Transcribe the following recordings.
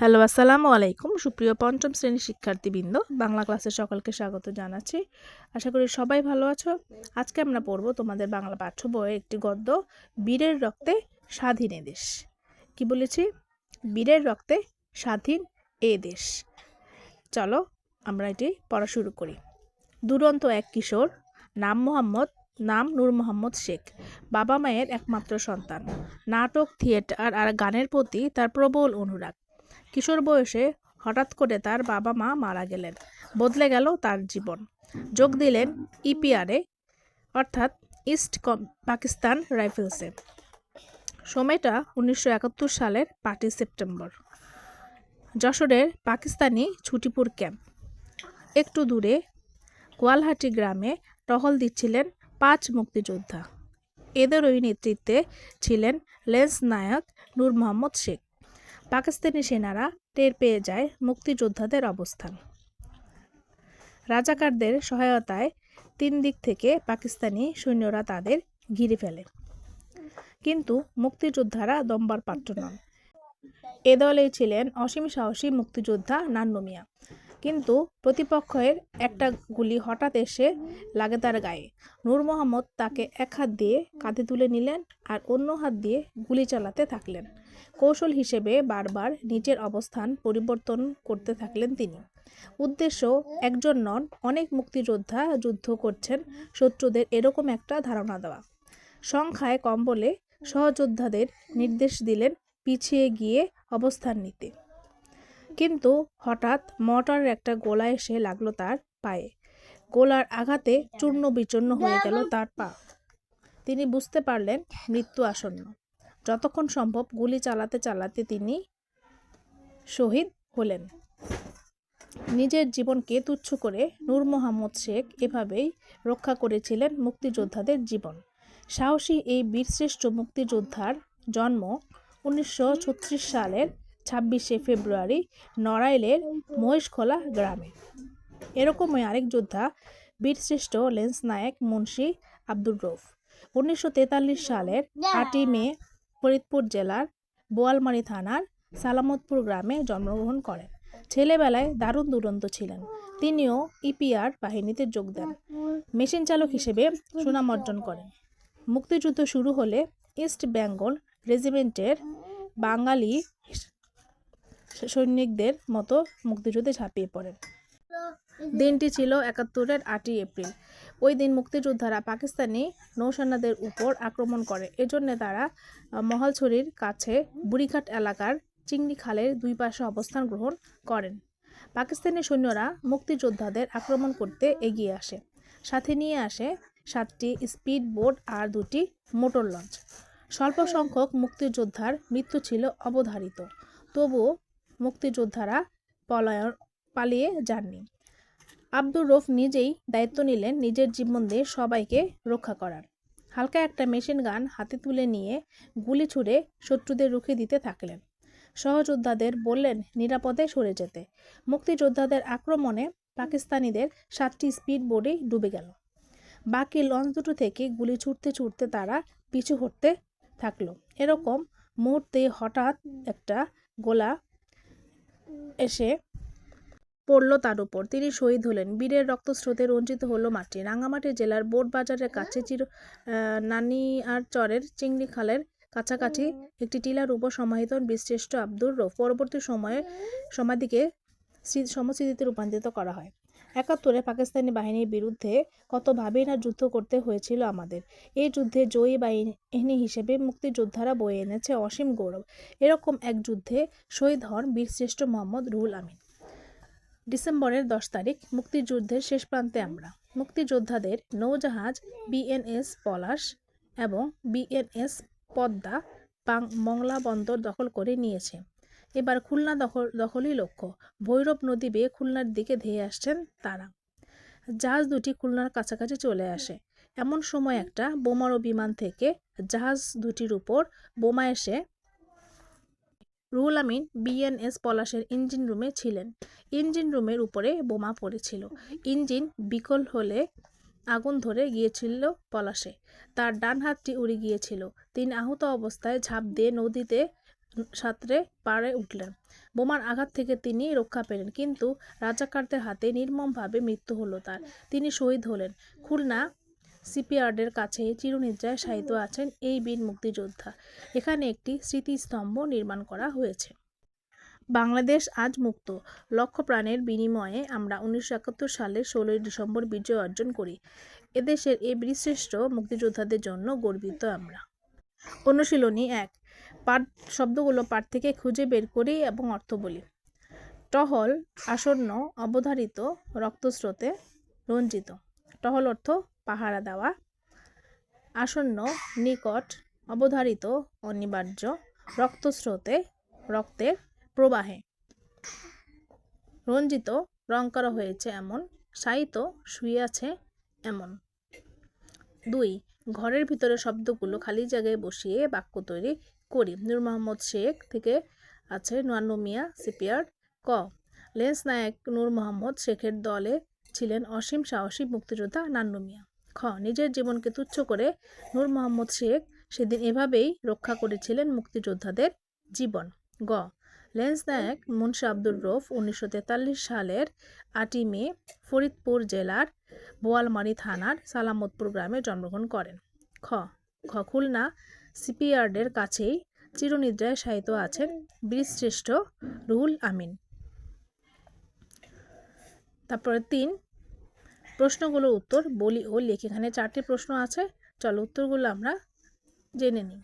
Hello, আসসালামু আলাইকুম। সুপ্রিয় পঞ্চম শ্রেণির শিক্ষার্থীবৃন্দ, বাংলা ক্লাসে সকলকে স্বাগত জানাচ্ছি। আশা করি সবাই ভালো আছো। আজকে আমরা পড়ব তোমাদের বাংলা পাঠ্য বইয়ের একটি গদ্য, বীরের রক্তে স্বাধীন এ দেশ। কি বলেছি? বীরের রক্তে স্বাধীন এ দেশ। চলো, আমরা এটি পড়া শুরু করি। দুরন্ত এক কিশোর, নাম মোহাম্মদ, নাম নূর মোহাম্মদ শেখ। বাবা মায়ের একমাত্র সন্তান। নাটক, থিয়েটার আর গানের প্রতি তার প্রবল অনুরাগ। কিশোর বয়সে হঠাৎ করে তার বাবা মা মারা গেলেন। বদলে গেল তার জীবন। যোগ দিলেন ইপিআরে, অর্থাৎ ইস্ট কম- পাকিস্তান রাইফেলসে। সময়টা উনিশশো একাত্তর সালের পাঁচই সেপ্টেম্বর। যশোরের পাকিস্তানি ছুটিপুর ক্যাম্প। একটু দূরে গোয়ালহাটি গ্রামে টহল দিচ্ছিলেন পাঁচ মুক্তিযোদ্ধা। এদেরই নেতৃত্বে ছিলেন লেন্স নায়ক নূর মোহাম্মদ শেখ। পাকিস্তানি সেনারা টের পেয়ে যায় মুক্তিযোদ্ধাদের অবস্থান। রাজাকারদের সহায়তায় তিন দিক থেকে পাকিস্তানি সৈন্যরা তাদের ঘিরে ফেলে। কিন্তু মুক্তিযোদ্ধারা দম্বার পাত্র নন। এ দলেই ছিলেন অসীম সাহসী মুক্তিযোদ্ধা নান্নু মিয়া। কিন্তু প্রতিপক্ষের একটা গুলি হঠাৎ এসে লাগে তার গায়ে। নূর মোহাম্মদ তাকে এক হাত দিয়ে কাঁধে তুলে নিলেন আর অন্য হাত দিয়ে গুলি চালাতে থাকলেন। কৌশল হিসেবে বারবার নিজের অবস্থান পরিবর্তন করতে থাকলেন তিনি। উদ্দেশ্য, একজন নন, অনেক মুক্তিযোদ্ধা যুদ্ধ করছেন, শত্রুদের এরকম একটা ধারণা দেওয়া। সংখ্যায় কম বলে সহযোদ্ধাদের নির্দেশ দিলেন পিছিয়ে গিয়ে অবস্থান নিতে। কিন্তু হঠাৎ মর্টারের একটা গোলা এসে লাগল তার পায়ে। গোলার আঘাতে চূর্ণ বিচূর্ণ হয়ে গেল তার পা। তিনি বুঝতে পারলেন মৃত্যু আসন্ন। যতক্ষণ সম্ভব গুলি চালাতে চালাতে তিনি শহীদ হলেন। নিজের জীবনকে তুচ্ছ করে নূর মোহাম্মদ শেখ এভাবেই রক্ষা করেছিলেন মুক্তিযোদ্ধাদের জীবন। সাহসী এই বীরশ্রেষ্ঠ মুক্তিযোদ্ধার জন্ম উনিশশো ছত্রিশ সালের ছাব্বিশে ফেব্রুয়ারি নড়াইলের মহেশখোলা গ্রামে। এরকমই আরেক যোদ্ধা বীরশ্রেষ্ঠ লেন্স নায়ক মুন্সি আব্দুর রৌফ উনিশশো তেতাল্লিশ সালের আটই মে ফরিদপুর জেলার বোয়ালমারী থানার সালামতপুর গ্রামে জন্মগ্রহণ করেন। ছেলেবেলায় দারুণ দুরন্ত ছিলেন। তিনিও ইপিআর বাহিনীতে যোগ দেন। মেশিন চালক হিসেবে সুনাম অর্জন করেন। মুক্তিযুদ্ধ শুরু হলে ইস্ট বেঙ্গল রেজিমেন্টের বাঙালি সৈনিকদের মতো মুক্তিযুদ্ধে ঝাঁপিয়ে পড়েন। দিনটি ছিল একাত্তরের আটই এপ্রিল। ওই দিন মুক্তিযোদ্ধারা পাকিস্তানি নৌসেনাদের উপর আক্রমণ করে। এজন্য তারা মহালছড়ির কাছে বুড়িঘাট এলাকার চিংড়ি খালের দুই পাশে অবস্থান গ্রহণ করেন। পাকিস্তানি সৈন্যরা মুক্তিযোদ্ধাদের আক্রমণ করতে এগিয়ে আসে। সাথে নিয়ে আসে সাতটি স্পিড বোট আর দুটি মোটর লঞ্চ। স্বল্প সংখ্যক মুক্তিযোদ্ধার মৃত্যু ছিল অবধারিত। তবুও মুক্তিযোদ্ধারা পলায়ন, পালিয়ে যাননি। আব্দুর রফ নিজেই দায়িত্ব নিলেন নিজের জীবন দিয়ে সবাইকে রক্ষা করার। হালকা একটা মেশিন গান হাতে তুলে নিয়ে গুলি ছুড়ে শত্রুদের রুখে দিতে থাকলেন। সহযোদ্ধাদের বললেন, নিরাপদে সরে যেতে। মুক্তিযোদ্ধাদের আক্রমণে পাকিস্তানিদের সাতটি স্পিড বোর্ডে ডুবে গেল। বাকি লঞ্চ দুটো থেকে গুলি ছুটতে ছুটতে তারা পিছু হটতে থাকল। এরকম মুহূর্তে হঠাৎ একটা গোলা এসে পড়ল তার উপর। তিনি শহীদ হলেন। বীরের রক্তস্রোতে রঞ্জিত হলো মাটি। রাঙামাটি জেলার বোট বাজারের কাছে চির নানিয়ার চরের চিংড়ি খালের কাছাকাছি একটি টিলার উপর সমাহিত বীরশ্রেষ্ঠ আব্দুর রফ। পরবর্তী সময়ে সমাধিকে স্মৃ- সমস্মৃতিতে রূপান্তরিত করা হয়। একাত্তরে পাকিস্তানি বাহিনীর বিরুদ্ধে কতভাবেই না যুদ্ধ করতে হয়েছিল আমাদের? এই যুদ্ধে জয়ী বাহিনী হিসেবে মুক্তিযোদ্ধারা বয়ে এনেছে অসীম গৌরব। এরকম এক যুদ্ধে শহীদ হন বীরশ্রেষ্ঠ মোহাম্মদ রুহুল আমিন। ডিসেম্বরের দশ তারিখ, মুক্তিযুদ্ধের শেষ প্রান্তে আমরা। মুক্তিযোদ্ধাদের নৌজাহাজ, বিএনএস পলাশ এবং বিএনএস পদ্মা পাং মংলা বন্দর দখল করে নিয়েছে। এবার খুলনা দখল, দখলই লক্ষ্য। ভৈরব নদী বেয়ে খুলনার দিকে ধেয়ে আসছেন তারা। জাহাজ দুটি খুলনার কাছাকাছি চলে আসে। এমন সময় একটা বোমারো বিমান থেকে জাহাজ দুটির উপর বোমা এসে রুহুল আমিন বিএনএস পলাশের ইঞ্জিন রুমে ছিলেন। ইঞ্জিন রুমের উপরে বোমা পড়েছিল। ইঞ্জিন বিকল হলে আগুন ধরে গিয়েছিল পলাশে। তার ডান হাতটি উড়ে গিয়েছিল। তিনি আহত অবস্থায় ঝাঁপ দিয়ে নদীতে সাঁতরে পাড়ে উঠলেন। বোমার আঘাত থেকে তিনি রক্ষা পেলেন, কিন্তু রাজাকারদের হাতে নির্মমভাবে মৃত্যু হলো তার। তিনি শহীদ হলেন। খুলনা সিপিয়ার্ডের কাছে চিরনিদ্রায় শায়িত আছেন এই বীর মুক্তিযোদ্ধা। এখানে একটি স্মৃতিস্তম্ভ নির্মাণ করা হয়েছে। বাংলাদেশ আজ মুক্ত। লক্ষ প্রাণের বিনিময়ে আমরা উনিশশো একাত্তর সালের ষোলোই ডিসেম্বর বিজয় অর্জন করি। এদেশের এই বীরশ্রেষ্ঠ মুক্তিযোদ্ধাদের জন্য গর্বিত আমরা। অনুশীলনী এক, পাঠ, শব্দগুলো পাঠ থেকে খুঁজে বের করি এবং অর্থ বলি। টহল আসন্ন অবধারিত রক্তস্রোতে রঞ্জিত। টহল অর্থ পাহারা দেওয়া, আসন্ন নিকট অবধারিত অনিবার্য রক্তস্রোতে রক্তের প্রবাহে রঞ্জিত রং করা হয়েছে এমন সাহিত্য শুয়ে আছে এমন। দুই, ঘরের ভিতরে শব্দগুলো খালি জায়গায় বসিয়ে বাক্য তৈরি করি। নূর মোহাম্মদ শেখ থেকে আছে নোয়ান্ন মিয়া সিপিয়ার ক, লেন্স নায়ক নূর মোহাম্মদ শেখের দলে ছিলেন অসীম সাহসী মুক্তিযোদ্ধা নান্নু মিয়া। খ নিজের জীবনকে তুচ্ছ করে নূর মোহাম্মদ শেখ সেদিন এভাবেই রক্ষা করেছিলেন মুক্তিযোদ্ধাদের জীবন। গ. লেন্স নায়ক মুন্সি আব্দুর রৌফ উনিশশো সালের আটই মে ফরিদপুর জেলার বোয়ালমারি থানার সালামতপুর গ্রামে জন্মগ্রহণ করেন। খ. খ খুলনা সিপিয়ার্ডের কাছেই চিরনিদ্রায় শায়িত আছেন বীরশ্রেষ্ঠ রুহুল আমিন। তারপরে তিন প্রশ্নগুলোর উত্তর বলি ও লেখ। এখানে চারটি প্রশ্ন আছে। চলো উত্তরগুলো আমরা জেনে নিই।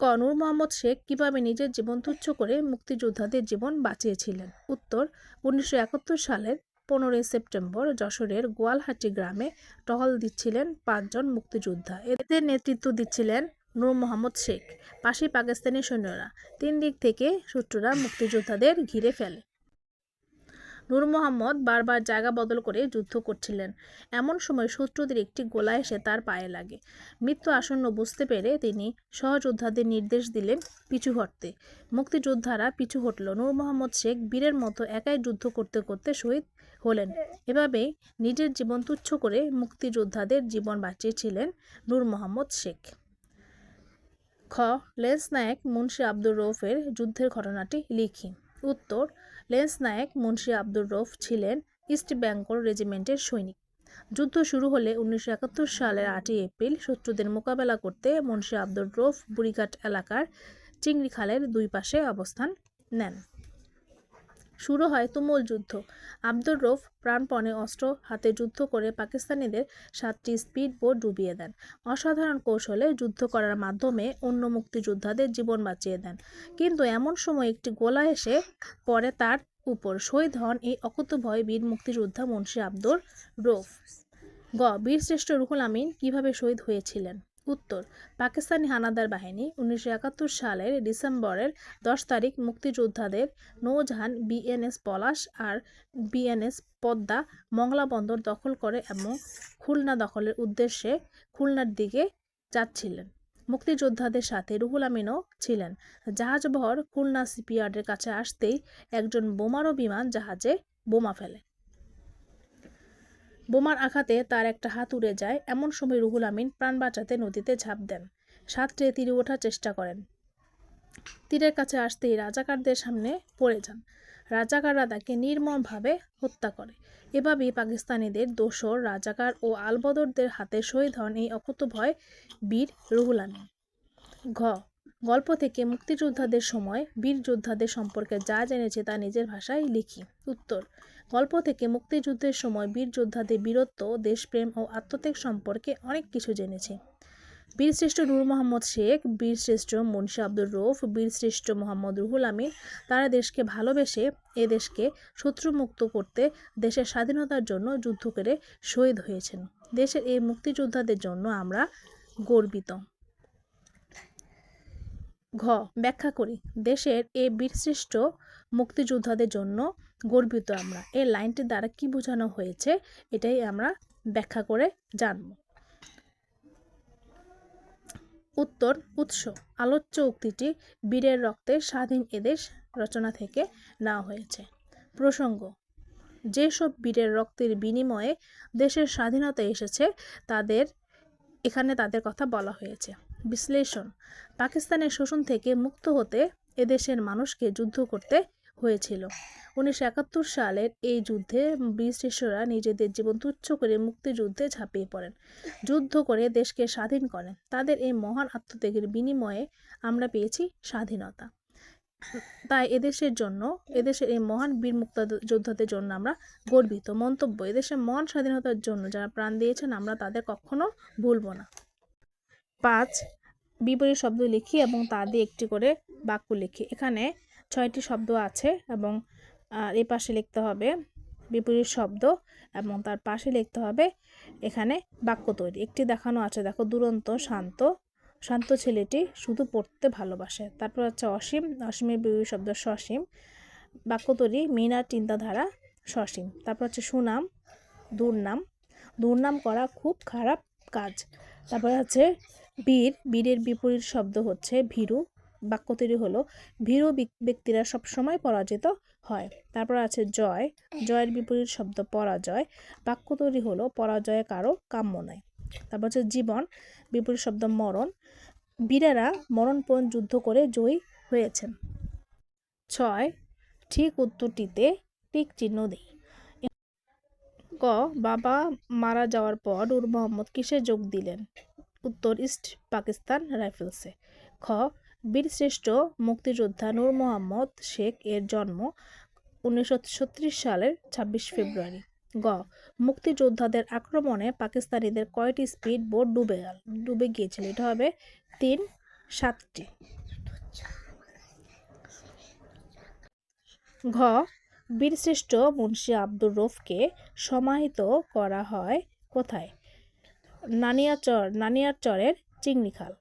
ক, নূর মোহাম্মদ শেখ কীভাবে নিজের জীবন তুচ্ছ করে মুক্তিযোদ্ধাদের জীবন বাঁচিয়েছিলেন? উত্তর, উনিশশো একাত্তর সালের পনেরোই সেপ্টেম্বর যশোরের গোয়ালহাটি গ্রামে টহল দিচ্ছিলেন পাঁচজন মুক্তিযোদ্ধা। এদের নেতৃত্ব দিচ্ছিলেন নূর মোহাম্মদ শেখ। পাশে পাকিস্তানি সৈন্যরা। তিন দিক থেকে শত্রুরা মুক্তিযোদ্ধাদের ঘিরে ফেলে। নূর মোহাম্মদ বারবার জায়গা বদল করে যুদ্ধ করছিলেন। এমন সময় শত্রুদের একটি গোলা এসে তার পায়ে লাগে। মৃত্যু আসন্ন বুঝতে পেরে তিনি সহযোদ্ধাদের নির্দেশ দিলেন পিছু হটতে। মুক্তিযোদ্ধারা পিছু হটল। নূর মোহাম্মদ শেখ বীরের মতো একাই যুদ্ধ করতে করতে শহীদ হলেন। এভাবে নিজের জীবন তুচ্ছ করে মুক্তিযোদ্ধাদের জীবন বাঁচিয়েছিলেন নূর মোহাম্মদ শেখ। খ. লেন্স নায়ক মুন্সি আব্দুর রৌফের যুদ্ধের ঘটনাটি লিখি। উত্তর, লেন্স নায়ক মুন্সি আব্দুর রফ ছিলেন ইস্ট বেঙ্গল রেজিমেন্টের সৈনিক। যুদ্ধ শুরু হলে উনিশশো একাত্তর সালের আটই এপ্রিল শত্রুদের মোকাবেলা করতে মুন্সি আব্দুর রফ বুড়িঘাট এলাকার চিংড়িখালের দুই পাশে অবস্থান নেন। শুরু হয় তুমুল যুদ্ধ। আব্দুর রৌফ প্রাণপণে অস্ত্র হাতে যুদ্ধ করে পাকিস্তানিদের সাতটি স্পিড বোট ডুবিয়ে দেন। অসাধারণ কৌশলে যুদ্ধ করার মাধ্যমে অন্য মুক্তিযোদ্ধাদের জীবন বাঁচিয়ে দেন। কিন্তু এমন সময় একটি গোলা এসে পরে তার উপর। শহীদ হন এই অকুতভয় বীর মুক্তিযোদ্ধা মুন্সি আব্দুর রৌফ গ বীরশ্রেষ্ঠ রুহুল আমিন কীভাবে শহীদ হয়েছিলেন? উত্তর, পাকিস্তানি হানাদার বাহিনী উনিশশো একাত্তর সালের ডিসেম্বরের দশ তারিখ মুক্তিযোদ্ধাদের নৌজাহান বিএনএস পলাশ আর বিএনএস পদ্মা মংলা বন্দর দখল করে এবং খুলনা দখলের উদ্দেশ্যে খুলনার দিকে যাচ্ছিলেন। মুক্তিযোদ্ধাদের সাথে রুহুল আমিনও ছিলেন। জাহাজবহর খুলনা সিপিয়ার্ডের কাছে আসতেই একজন বোমারো বিমান জাহাজে বোমা ফেলে। বোমার আঘাতে তার একটা হাত উড়ে যায়। এমন সময় রুহুল আমিন প্রাণ বাঁচাতে নদীতে ঝাঁপ দেন। সাঁতরে তীরে ওঠার চেষ্টা করেন। তীরের কাছে আসতেই রাজাকারদের সামনে পড়ে যান। রাজাকাররা তাকে নির্মমভাবে হত্যা করে। এভাবেই পাকিস্তানিদের দোসর, রাজাকার ও আলবদরদের হাতে শহীদ হন এই অকুতভয় বীর রুহুল আমিন। ঘ গল্প থেকে মুক্তিযোদ্ধাদের সময় বীর যোদ্ধাদের সম্পর্কে যা জেনেছে তা নিজের ভাষায় লিখি। উত্তর, গল্প থেকে মুক্তিযুদ্ধের সময় বীর যোদ্ধাদের বীরত্ব, দেশপ্রেম ও আত্মত্যাগ সম্পর্কে অনেক কিছু জেনেছি। বীরশ্রেষ্ঠ নূর মোহাম্মদ শেখ বীরশ্রেষ্ঠ মুন্সি আব্দুর রৌফ বীরশ্রেষ্ঠ মোহাম্মদ রুহুল আমিন, তারা দেশকে ভালোবেসে এ দেশকে শত্রুমুক্ত করতে, দেশের স্বাধীনতার জন্য যুদ্ধ করে শহীদ হয়েছেন। দেশের এই মুক্তিযোদ্ধাদের জন্য আমরা গর্বিত। ঘ, ব্যাখ্যা করি। দেশের এ বীরশ্রেষ্ঠ মুক্তিযোদ্ধাদের জন্য গর্বিত আমরা। এই লাইনটি দ্বারা কি বোঝানো হয়েছে, এটাই আমরা ব্যাখ্যা করে জানব। উত্তর, উৎস। আলোচ্য উক্তিটি বীরের রক্তে স্বাধীন এদেশ রচনা থেকে নেওয়া হয়েছে। প্রসঙ্গ, যেসব বীরের রক্তের বিনিময়ে দেশের স্বাধীনতা এসেছে, তাদের, এখানে তাদের কথা বলা হয়েছে। বিশ্লেষণ। পাকিস্তানের শোষণ থেকে মুক্ত হতে এদেশের মানুষকে যুদ্ধ করতে হয়েছিল। উনিশশো একাত্তর সালের এই যুদ্ধে ব্রিটিশরা নিজেদের জীবন তুচ্ছ করে মুক্তিযুদ্ধে ঝাঁপিয়ে পড়েন। যুদ্ধ করে দেশকে স্বাধীন করেন। তাদের এই মহান আত্মত্যাগের বিনিময়ে আমরা পেয়েছি স্বাধীনতা। তাই এদেশের জন্য, এদেশের এই মহান বীর মুক্তা যোদ্ধাদের জন্য আমরা গর্বিত। মন্তব্য, এদেশের মহান স্বাধীনতার জন্য যারা প্রাণ দিয়েছেন, আমরা তাদের কখনো ভুলবো না। পাঁচ বিপরীত শব্দ লিখি এবং তা দিয়ে একটি করে বাক্য লিখি। এখানে ছয়টি শব্দ আছে এবং এ পাশে লিখতে হবে বিপরীত শব্দ এবং তার পাশে লিখতে হবে এখানে বাক্য তৈরি। একটি দেখানো আছে, দেখো, দুরন্ত, শান্ত শান্ত ছেলেটি শুধু পড়তে ভালোবাসে। তারপর হচ্ছে অসীম, অসীমের বিপরীত শব্দ সসীম, বাক্য তৈরি মিনার চিন্তাধারা সসীম। তারপর হচ্ছে সুনাম, দুর্নাম দুর্নাম করা খুব খারাপ কাজ। তারপরে হচ্ছে বীর, বীরের বিপরীত শব্দ হচ্ছে ভীরু। বাক্য তৈরি হলো, ভীরু ব্যক- ব্যক্তিরা সবসময় পরাজিত হয়। তারপর আছে জয়। জয়ের বিপরীত শব্দ পরাজয়। বাক্য তৈরি হলো, পরাজয়ে কারও কাম্য নয়। তারপর হচ্ছে জীবন, বিপরীত শব্দ মরণ। বীরেরা মরণপণ যুদ্ধ করে জয়ী হয়েছেন। ছয়, ঠিক উত্তরটিতে টিক চিহ্ন দিই। ক বাবা মারা যাওয়ার পর নূর মোহাম্মদ কিসে যোগ দিলেন? উত্তর ইস্ট পাকিস্তান রাইফেলসে। খ, বীরশ্রেষ্ঠ মুক্তিযোদ্ধা নূর মোহাম্মদ শেখ এর জন্ম উনিশশো ছত্রিশ সালের ছাব্বিশ ফেব্রুয়ারি। গ, মুক্তিযোদ্ধাদের আক্রমণে পাকিস্তানিদের কয়টি স্পিড বোট ডুবে গেল, ডুবে গিয়েছিল? এটা হবে তিন, সাতটি। ঘ, বীরশ্রেষ্ঠ মুন্সি আব্দুর রফকে সমাহিত করা হয় কোথায়? নানিয়াচর নানিয়ারচরের চিংড়িখাল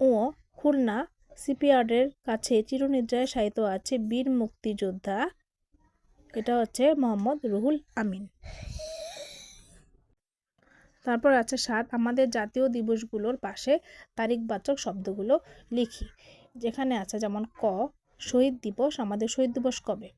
ও খুলনা সিপিয়ার্ডের কাছে চিরনিদ্রায় শায়িত আছে বীর মুক্তিযোদ্ধা। এটা হচ্ছে মোহাম্মদ রুহুল আমিন। তারপর আছে সাত, আমাদের জাতীয় দিবসগুলোর পাশে তারিখবাচক শব্দগুলো লিখি। যেখানে আছে যেমন ক, শহীদ দিবস, আমাদের শহীদ দিবস কবে?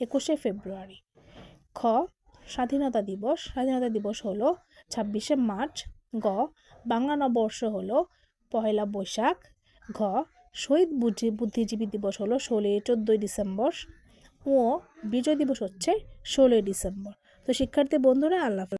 একুশে ফেব্রুয়ারি। খ, স্বাধীনতা দিবস স্বাধীনতা দিবস হলো ছাব্বিশে মার্চ গ বাংলা নববর্ষ হলো পহেলা বৈশাখ। ঘ, শহীদ বুদ্ধি, বুদ্ধিজীবী দিবস হলো ষোলোই চোদ্দোই ডিসেম্বর। ও বিজয় দিবস হচ্ছে ষোলোই ডিসেম্বর। তো শিক্ষার্থী বন্ধুরা, আল্লাহ।